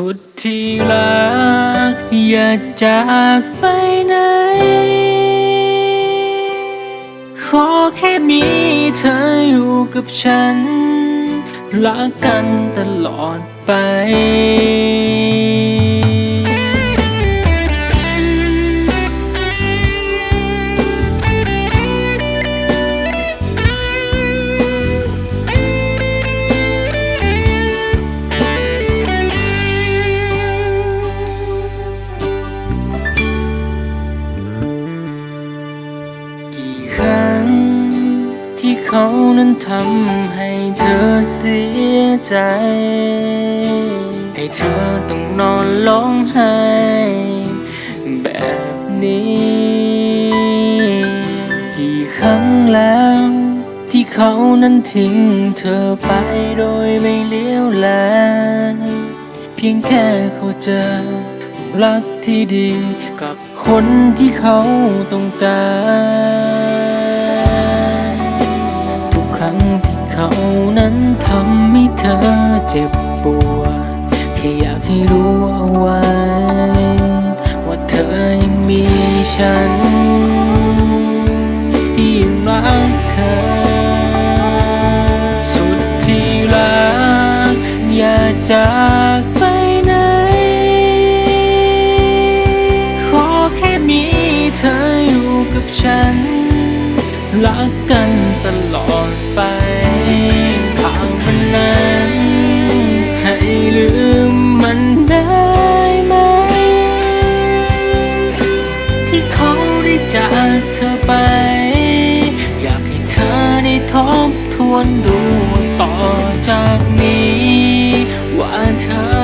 สุดที่รัก อย่าจากไปไหน ขอแค่มีเธออยู่กับฉัน รักกันตลอดไป นั้นทำให้เธอเสียใจ ให้เธอต้องนอนร้องไห้แบบนี้ กี่ครั้งแล้ว ที่เขานั้นทิ้งเธอไปโดยไม่เลี้ยวแลเพียงแค่เขาเจอรักที่ดีกับคนที่เขาต้องการานั้นทำให้เธอเจ็บปวดแค่อยากให้รู้เอาไว้ ว่าเธอยังมีฉัน ที่ยังรักเธอ สุดที่รัก อย่าจากไปไหน ขอแค่มีเธออยู่กับฉัน รักกันตลอดไป นั้น ให้ลืมมันได้ไหม ที่เขาได้จากเธอไป อยากให้เธอได้ทบทวนดูต่อจากนี้ ว่าเธอ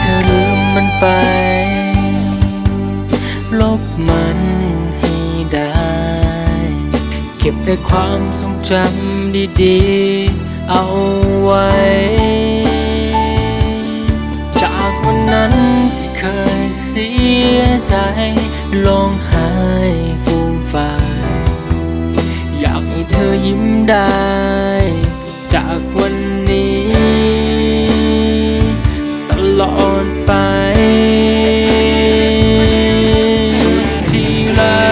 เธอลืมมันไป ลบมันให้ได้ เก็บแต่ความทรงจำดีๆ เอาไว้ จากวันนั้นที่เคยเสียใจร้องไห้ฟูมฟายอยากให้เธอยิ้มได้ จากวัน ละอ่อนไปที่รั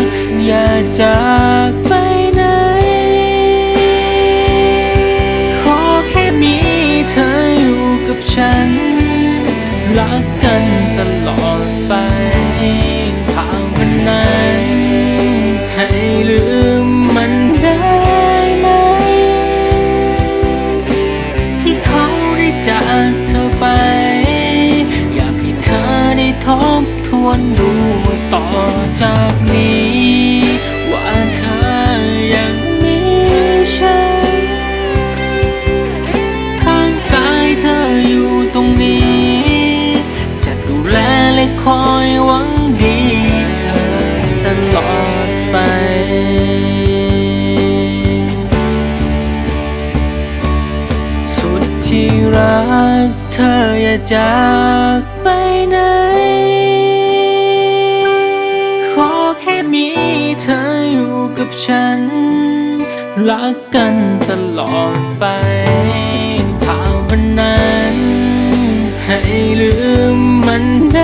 กอย่าจากไปไหน ขอแค่มีเธออยู่กับฉัน รักกันตลอด วนดูต่อจากนี้ ว่าเธอยังมีฉันข้างกายเธออยู่ตรงนี้ จะดูแลและคอยหวังดีเธอตลอดไปสุดที่รักเธออย่าจากไปไหน เธออยู่กับฉัน รักกันตลอดไปภาวันนั้น ให้ลืมมันได้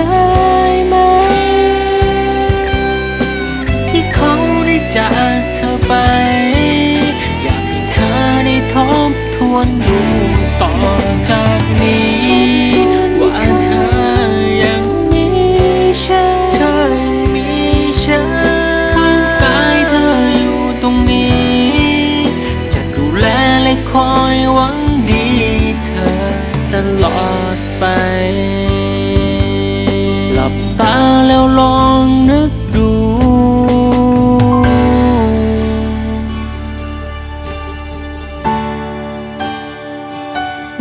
คอยหวังดีเธอตลอดไป หลับตาแล้วลองนึกดู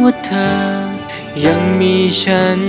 ว่าเธอยังมีฉัน